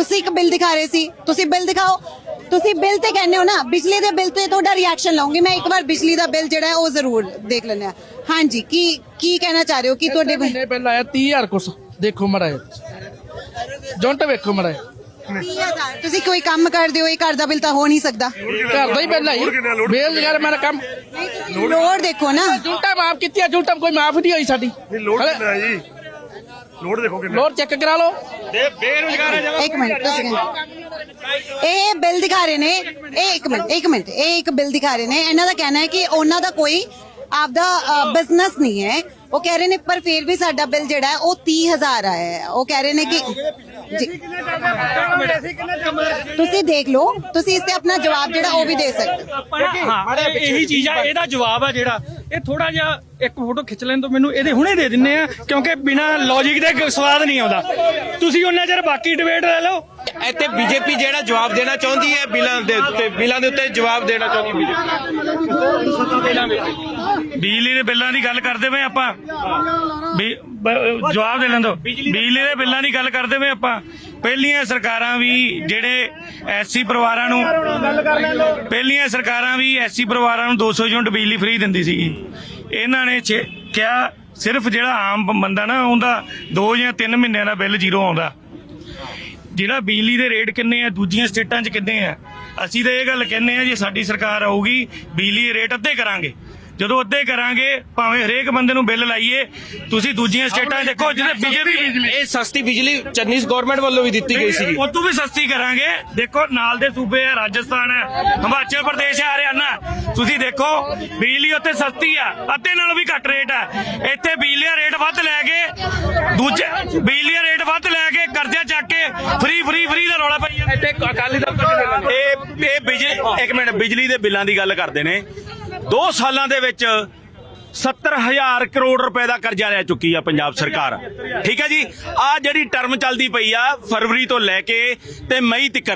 ਤੁਸੀਂ ਇੱਕ ਬਿੱਲ ਦਿਖਾ ਰਹੇ ਸੀ। ਤੁਸੀਂ ਬਿੱਲ ਦਿਖਾਓ। ਤੁਸੀਂ ਬਿੱਲ ਤੇ ਕਹਿੰਦੇ ਹੋ ਨਾ ਬਿਜਲੀ ਦੇ ਬਿੱਲ ਤੇ ਤੁਹਾਡਾ ਰਿਐਕਸ਼ਨ ਲਵਾਂਗੀ ਮੈਂ। ਇੱਕ ਵਾਰ ਬਿਜਲੀ ਦਾ ਬਿੱਲ ਜਿਹੜਾ ਹੈ ਉਹ ਜ਼ਰੂਰ ਦੇਖ ਲੈਂਦੇ ਹਾਂ। ਹਾਂਜੀ ਕੀ ਕੀ ਕਹਿਣਾ ਚਾਹ ਰਹੇ ਹੋ? ਕਿ ਤੁਹਾਡੇ ਮਹੀਨੇ ਪਹਿਲਾਂ ਆਇਆ 30000 ਕੁਛ। ਦੇਖੋ ਮੜਾ ਜੁੰਟ ਵੇਖੋ ਮੜਾ 30000 ਤੁਸੀਂ ਕੋਈ ਕੰਮ ਕਰਦੇ ਹੋ ਇਹ ਘਰ ਦਾ ਬਿੱਲ ਤਾਂ ਹੋ ਨਹੀਂ ਸਕਦਾ। ਘਰ ਦਾ ਹੀ ਪਹਿਲਾਂ ਹੀ। ਬੇਰੁਜ਼ਗਾਰ ਮੇਰਾ ਕੰਮ ਲੋੜ ਦੇਖੋ ਨਾ। ਜੁੰਟਾ ਮਾਫ ਕੀਤੀ ਜੁੰਟਾ ਕੋਈ ਮਾਫ ਨਹੀਂ ਹੋਈ ਸਾਡੀ। ਕਿੰਨਾ ਜੀ? ਲੋਡ ਦੇਖੋ ਕਿੰਨਾ ਲੋਰ ਚੈੱਕ ਕਰਾ ਲਓ। ਇੱਕ ਮਿੰਟ ਤੁਸੀਂ ਕਹਿੰਦੇ- ਇਹ ਬਿੱਲ ਦਿਖਾ ਰਹੇ ਨੇ, ਇਹ ਇੱਕ ਮਿੰਟ ਇੱਕ ਮਿੰਟ, ਇਹ ਇੱਕ ਬਿੱਲ ਦਿਖਾ ਰਹੇ ਨੇ। ਇਹਨਾਂ ਦਾ ਕਹਿਣਾ ਹੈ ਕਿ ਉਹਨਾਂ ਦਾ ਕੋਈ ਆਪਦਾ ਬਿਜ਼ਨਸ ਨਹੀਂ ਹੈ। ਉਹ ਕਹਿ ਰਹੇ ਨੇ, ਪਰ ਫਿਰ ਵੀ ਸਾਡਾ ਬਿੱਲ ਜਿਹੜਾ ਹੈ, ਉਹ 30000 ਆਇਆ ਹੈ। ਉਹ ਕਹਿ ਰਹੇ ਨੇ ਕਿ ਤੁਸੀਂ ਦੇਖ ਲਓ ਤੁਸੀਂ ਇਸ ਤੇ ਆਪਣਾ ਜਵਾਬ ਜਿਹੜਾ ਉਹ ਵੀ ਦੇ ਸਕਦੇ ਹੋ। ਹਾਂ ਇਹ- ਇਹੀ ਚੀਜ਼ ਆ ਇਹਦਾ ਜਵਾਬ ਆ ਜਿਹੜਾ। ਇਹ ਥੋੜਾ ਜਿਹਾ ਇੱਕ ਫੋਟੋ ਖਿੱਚ ਲੈਣ ਤੋਂ ਮੈਨੂੰ ਇਹਦੇ ਹੁਣੇ ਦੇ ਦਿੰਨੇ ਆ ਕਿਉਂਕਿ ਬਿਨਾ ਲੌਜੀਕ ਦੇ ਸਵਾਦ ਨਹੀਂ ਆਉਂਦਾ। ਤੁਸੀਂ ਉਹਨਾਂ ਚਿਰ ਬਾਕੀ ਡਿਬੇਟ ਲੈ ਲਓ। ਇੱਥੇ ਬੀਜੇਪੀ ਜਿਹੜਾ ਜਵਾਬ ਦੇਣਾ ਚਾਹੁੰਦੀ ਹੈ ਬਿੱਲਾਂ ਦੇ ਉੱਤੇ ਬਿੱਲਾਂ ਦੇ ਉੱਤੇ ਜਵਾਬ ਦੇਣਾ ਚਾਹੁੰਦੀ ਬੀਜੇਪੀ ਬਿਜਲੀ ਦੇ ਬਿੱਲਾਂ ਦੀ ਗੱਲ ਕਰਦੇ ਵੇ ਆਪਾਂ। ਵੀ ਬ- ਜਵਾਬ ਦੇ ਲੈਂਦੋ ਬਿਜਲੀ ਦੇ ਬਿੱਲਾਂ ਦੀ ਗੱਲ ਕਰਦੇ ਵੇ ਆਪਾਂ। ਪਹਿਲੀਆਂ ਸਰਕਾਰਾਂ ਵੀ ਜਿਹੜੇ ਐਸਸੀ ਪਰਿਵਾਰਾਂ ਨੂੰ ਪਹਿਲੀਆਂ ਸਰਕਾਰਾਂ ਵੀ ਐਸਸੀ ਪਰਿਵਾਰਾਂ ਨੂੰ 200 ਯੂਨਿਟ ਬਿਜਲੀ ਫ੍ਰੀ ਦਿੰਦੀ ਸੀਗੀ। ਇਹਨਾਂ ਨੇ ਛੇ- ਕਿਹਾ ਸਿਰਫ ਜਿਹੜਾ ਆਮ ਬੰਦਾ ਨਾ ਉਹਦਾ 2 ਜਾਂ 3 ਮਹੀਨਿਆਂ ਦਾ ਬਿੱਲ ਜ਼ੀਰੋ ਆਉਂਦਾ। ਜਿਹੜਾ ਬਿਜਲੀ ਦੇ ਰੇਟ ਕਿੰਨੇ ਆ ਦੂਜੀਆਂ ਸਟੇਟਾਂ 'ਚ ਕਿੰਨੇ ਆ? ਅਸੀਂ ਤਾਂ ਇਹ ਗੱਲ ਕਹਿੰਦੇ ਆ ਜੇ ਸਾਡੀ ਸਰਕਾਰ ਆਊਗੀ ਬਿਜਲੀ ਦੇ ਰੇਟ ਅੱਧੇ ਕਰਾਂਗੇ। ਜਦੋਂ ਅੱਧੇ ਕਰਾਂਗੇ ਭਾਵੇਂ ਹਰੇਕ ਬੰਦੇ ਨੂੰ ਬਿੱਲ ਲਾਈਏ ਤੁਸੀਂ ਦੂਜੀਆਂ ਸਟੇਟਾਂ ਦੇਖੋ ਜਿਹਦੇ ਬੀਜੇਪੀ ਇਹ ਸਸਤੀ ਬਿਜਲੀ ਚੰਨੀਸ ਗਵਰਨਮੈਂਟ ਵੱਲੋਂ ਵੀ ਦਿੱਤੀ ਗਈ ਸੀਗੀ। ਉਹ ਤੋਂ ਵੀ ਸਸਤੀ ਕਰਾਂਗੇ। ਦੇਖੋ ਨਾਲ ਦੇ ਸੂਬੇ ਆ ਰਾਜਸਥਾਨ ਹੈ ਹਿਮਾਚਲ ਪ੍ਰਦੇਸ਼ ਹੈ ਹਰਿਆਣਾ। ਤੁਸੀਂ ਦੇਖੋ ਬਿਜਲੀ ਉੱਥੇ ਸਸਤੀ ਆ ਅੱਧੇ ਨਾਲੋਂ ਵੀ ਘੱਟ ਰੇਟ ਆ। ਇੱਥੇ ਬਿਜਲੀ ਦਾ ਰੇਟ ਵੱਧ ਲੈ ਕੇ ਦੂਜੇ ਬਿਜਲੀ ਦਾ ਰੇਟ ਵੱਧ ਲੈ ਕੇ ਕਰਜ਼ਾ ਚੱਕ ਕੇ ਫ੍ਰੀ ਫ੍ਰੀ ਫ੍ਰੀ ਦਾ ਰੌਲਾ ਪਾਈ ਜਾਂਦੇ ਇੱਥੇ ਅਕਾਲੀ ਦਲ ਇਹ ਇਹ ਬਿਜਲੀ ਇੱਕ ਮਿੰਟ ਬਿਜਲੀ ਦੇ ਬਿੱਲਾਂ ਦੀ ਗੱਲ ਕਰਦੇ ਨੇ। 2 ਸਾਲਾਂ ਦੇ ਵਿੱਚ 70000 ਕਰੋੜ ਰੁਪਏ ਦਾ ਕਰਜ਼ਾ ਲੈ ਚੁੱਕੀ ਆ ਪੰਜਾਬ ਸਰਕਾਰ। ਠੀਕ ਹੈ ਜੀ? ਆ ਜਿਹੜੀ ਟਰਮ ਚੱਲਦੀ ਪਈ ਆ ਫਰਵਰੀ ਤੋਂ ਲੈ ਕੇ ਤੇ ਮਈ ਤੱਕ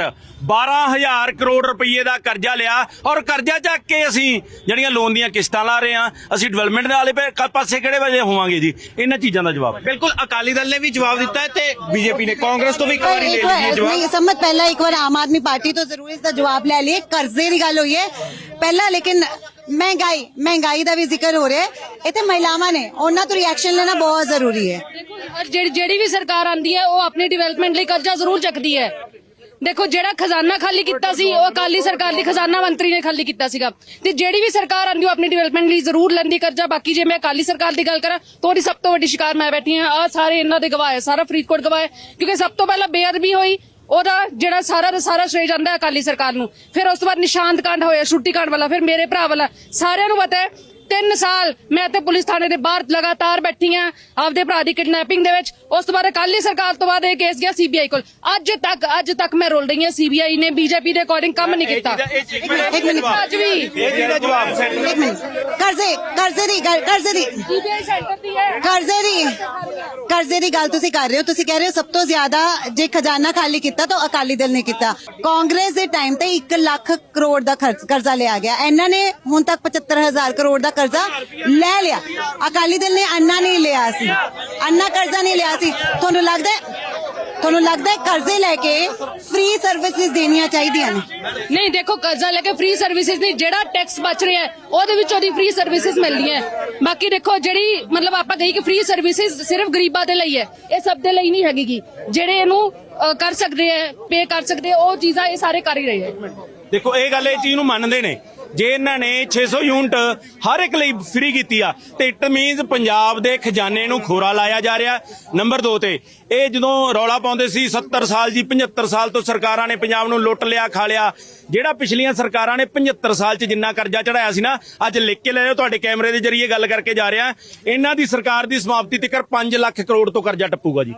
12000 ਕਰੋੜ ਰੁਪਏ ਦਾ ਕਰਜ਼ਾ ਲਿਆ। ਔਰ ਕਰਜ਼ਾ ਚੱਕ ਕੇ ਅਸੀਂ ਜਿਹੜੀਆਂ ਲੋਨ ਦੀਆਂ ਕਿਸ਼ਤਾਂ ਲਾ ਰਹੇ ਆ ਅਸੀਂ ਡਿਵੈਲਪਮੈਂਟ ਦੇ ਵਾਲੇ ਪਾਸੇ ਕਿਹੜੇ ਵਜੇ ਹੋਵਾਂਗੇ ਜੀ? ਇਹਨਾਂ ਚੀਜ਼ਾਂ ਦਾ ਜਵਾਬ। ਬਿਲਕੁਲ ਅਕਾਲੀ ਦਲ ਨੇ ਵੀ ਜਵਾਬ ਦਿੱਤਾ ਹੈ ਤੇ ਬੀਜੇਪੀ ਨੇ ਕਾਂਗਰਸ ਤੋਂ ਵੀ ਇੱਕ ਵਾਰੀ ਲੈ ਲਈ ਜਵਾਬ। ਨਹੀਂ ਸਮਝ ਪਹਿਲਾਂ ਇੱਕ ਵਾਰ ਆਮ ਆਦਮੀ ਪਾਰਟੀ ਤੋਂ ਜ਼ਰੂਰ ਇਸ ਦਾ ਜਵਾਬ ਲੈ ਲਈਏ। ਕਰਜ਼ੇ ਦੀ ਗੱਲ ਹੋਈ ਹੈ। ਪਹਿਲਾਂ ਲੇਕਿਨ ਮਹਿੰਗਾਈ ਮਹਿੰਗਾਈ ਦਾ ਵੀ ਜ਼ਿਕਰ ਹੋ ਰਿਹਾ ਹੈ। ਇਹ ਮਹਿਲਾਵਾਂ ਨੇ, ਉਹਨਾਂ ਤੋਂ ਰਿਐਕਸ਼ਨ ਲੈਣਾ ਬਹੁਤ ਜ਼ਰੂਰੀ ਹੈ। ਦੇਖੋ, ਔਰ ਜਿਹੜੀ ਜਿਹੜੀ ਵੀ ਸਰਕਾਰ ਆਂਦੀ ਹੈ, ਉਹ ਆਪਣੀ ਡਿਵੈਲਪਮੈਂਟ ਲਈ ਕਰਜ਼ਾ ਜ਼ਰੂਰ ਚੱਕਦੀ ਹੈ। ਦੇਖੋ, ਜਿਹੜਾ ਖਜ਼ਾਨਾ ਖਾਲੀ ਕੀਤਾ ਸੀ, ਉਹ ਅਕਾਲੀ ਸਰਕਾਰ ਦੀ ਖਜ਼ਾਨਾ ਮੰਤਰੀ ਨੇ ਖਾਲੀ ਕੀਤਾ ਸੀਗਾ। ਤੇ ਜਿਹੜੀ ਵੀ ਸਰਕਾਰ ਆਂਦੀ, ਉਹ ਆਪਣੀ ਡਿਵੈਲਪਮੈਂਟ ਲਈ ਜ਼ਰੂਰ ਲੈਂਦੀ ਕਰਜ਼ਾ। ਬਾਕੀ ਜੇ ਮੈਂ ਅਕਾਲੀ ਸਰਕਾਰ ਦੀ ਗੱਲ ਕਰਾਂ, ਤਾਂ ਉਹਦੀ ਸਭ ਤੋਂ ਵੱਡੀ ਸ਼ਿਕਾਰ ਮੈਂ ਬੈਠੀ ਹਾਂ। ਆ ਸਾਰੇ ਇਹਨਾਂ ਦੇ ਗਵਾਹ ਹੈ, ਸਾਰਾ ਫਰੀਦਕੋਟ ਗਵਾਹ ਹੈ। ਕਿਉਂਕਿ ਸਭ ਤੋਂ ਪਹਿਲਾਂ ਬੇਅਦਬੀ ਹੋਈ ਉਹਦਾ ਜਿਹੜਾ ਸਾਰਾ ਦਾ ਸਾਰਾ ਸ਼੍ਰੇਜ ਜਾਂਦਾ ਹੈ ਅਕਾਲੀ ਸਰਕਾਰ ਨੂੰ। ਫਿਰ ਉਸ ਤੋਂ ਬਾਅਦ ਨਿਸ਼ਾਂਤ ਕਾਂਡ ਹੋਇਆ, ਛੁੱਟੀ ਕਾਂਡ ਵਾਲਾ, ਫਿਰ ਮੇਰੇ ਭਰਾ ਵਾਲਾ। ਸਾਰਿਆਂ ਨੂੰ ਪਤਾ ਹੈ ਤਿੰਨ ਸਾਲ ਮੈਂ ਤੇ ਪੁਲਿਸ ਥਾਣੇ ਦੇ ਬਾਹਰ ਲਗਾਤਾਰ ਬੈਠੀ ਆ ਆਪਦੇ ਭਰਾ ਦੀ ਕਿਡਨੈਪਿੰਗ ਦੇ ਵਿੱਚ। ਉਸ ਤੋਂ ਬਾਅਦ ਅਕਾਲੀ ਸਰਕਾਰ ਤੋਂ ਬਾਅਦ ਇਹ ਕੇਸ ਗਿਆ ਸੀਬੀਆਈ ਕੋਲ। ਅੱਜ ਤੱਕ ਅੱਜ ਤੱਕ ਮੈਂ ਰੋਲ ਰਹੀ ਹਾਂ ਸੀਬੀਆਈ ਨੇ ਬੀਜੇਪੀ ਦੇ ਅਕੋਰਡਿੰਗ ਕੰਮ ਨਹੀਂ ਕੀਤਾ। ਇੱਕ ਮਿੰਟ ਅੱਜ ਵੀ। ਇਹ ਜਿਹੜਾ ਜਵਾਬ ਇੱਕ ਮਿੰਟ। ਕਰਜ਼ੇ ਕਰਜ਼ੇ ਦੀ ਗੱਲ ਕਰਜ਼ੇ ਦੀ। ਸੀਬੀਆਈ ਸੈਂਟਰ ਦੀ ਹੈ। ਕਰਜ਼ੇ ਦੀ। ਕਰਜ਼ੇ ਦੀ ਗੱਲ ਤੁਸੀਂ ਕਰ ਰਹੇ ਹੋ। ਤੁਸੀਂ ਕਹਿ ਰਹੇ ਹੋ ਸਭ ਤੋਂ ਜ਼ਿਆਦਾ ਜੇ ਖਜ਼ਾਨਾ ਖਾਲੀ ਕੀਤਾ ਤਾਂ ਅਕਾਲੀ ਦਲ ਨੇ ਕੀਤਾ। ਕਾਂਗਰਸ ਦੇ ਟਾਈਮ ਤੇ 1 ਲੱਖ ਕਰੋੜ ਦਾ ਖਰਚ- ਕਰਜ਼ਾ ਲਿਆ ਗਿਆ। ਇਹਨਾਂ ਨੇ ਹੁਣ ਤੱਕ 75000 ਕਰੋੜ ਦਾ ਕਰਜ਼ਾ ਲੈ ਲਿਆ। ਅਕਾਲੀ ਦਲ ਨੇ ਅੰਨਾ ਨਹੀਂ ਲਿਆ ਸੀ। ਅੰਨਾ ਕਰਜ਼ਾ ਨਹੀਂ ਲਿਆ ਸੀ। ਤੁਹਾਨੂੰ ਲੱਗਦਾ ਤੁਹਾਨੂੰ ਲੱਗਦਾ ਹੈ ਕਰਜ਼ੇ ਲੈ ਕੇ ਫ੍ਰੀ ਸਰਵਿਸਿਜ਼ ਦੇਣੀਆਂ ਚਾਹੀਦੀਆਂ ਨੇ? ਨਹੀਂ ਦੇਖੋ ਕਰਜ਼ਾ ਲੈ ਕੇ ਫ੍ਰੀ ਸਰਵਿਸਿਜ਼ ਨਹੀਂ ਜਿਹੜਾ ਟੈਕਸ ਬਚ ਰਿਹਾ ਹੈ ਉਹਦੇ ਵਿੱਚ ਉਹਦੀ ਫ੍ਰੀ ਸਰਵਿਸਿਜ਼ ਮਿਲਦੀਆਂ ਹੈ। ਬਾਕੀ ਦੇਖੋ ਜਿਹੜੀ ਮਤਲਬ ਆਪਾਂ ਕਹੀ ਕਿ ਫ੍ਰੀ ਸਰਵਿਸਿਜ਼ ਸਿਰਫ ਗਰੀਬਾਂ ਦੇ ਲਈ ਹੈ ਇਹ ਸਭ ਦੇ ਲਈ ਨਹੀਂ ਹੈਗੀ। ਜਿਹੜੇ ਇਹਨੂੰ ਕਰ ਸਕਦੇ ਹੈ ਪੇ ਕਰ ਸਕਦੇ ਉਹ ਚੀਜ਼ਾਂ ਇਹ ਸਾਰੇ ਕਰ ਹੀ ਰਹੇ ਹੈ। ਦੇਖੋ ਇਹ ਗੱਲ ਇਹ ਚੀਜ਼ ਨੂੰ ਮੰਨਦੇ ਨੇ। ਜੇ ਇਹਨਾਂ ਨੇ 600 ਯੂਨਿਟ ਹਰ ਇੱਕ ਲਈ ਫ੍ਰੀ ਕੀਤੀ ਆ, ਤੇ ਇਟ ਮੀਨਸ ਪੰਜਾਬ ਦੇ ਖਜ਼ਾਨੇ ਨੂੰ ਖੋਰਾ ਲਾਇਆ ਜਾ ਰਿਹਾ। ਨੰਬਰ 2 ਤੇ, ਇਹ ਜਦੋਂ ਰੌਲਾ ਪਾਉਂਦੇ ਸੀ 70 ਸਾਲ ਜੀ 75 ਸਾਲ ਤੋਂ ਸਰਕਾਰਾਂ ਨੇ ਪੰਜਾਬ ਨੂੰ ਲੁੱਟ ਲਿਆ, ਖਾ ਲਿਆ। ਜਿਹੜਾ ਪਿਛਲੀਆਂ ਸਰਕਾਰਾਂ ਨੇ 75 ਸਾਲ 'ਚ ਜਿੰਨਾ ਕਰਜ਼ਾ ਚੜਾਇਆ ਸੀ ਨਾ, ਅੱਜ ਲਿਖ ਕੇ ਲੈ ਜਾਓ ਤੁਹਾਡੇ ਕੈਮਰੇ ਦੇ ਜ਼ਰੀਏ ਗੱਲ ਕਰਕੇ ਜਾ ਰਿਹਾ। ਇਹਨਾਂ ਦੀ ਸਰਕਾਰ ਦੀ ਸਮਾਪਤੀ ਤੱਕ 5 ਲੱਖ ਕਰੋੜ ਤੋਂ ਕਰਜ਼ਾ ਟੱਪੂਗਾ ਜੀ।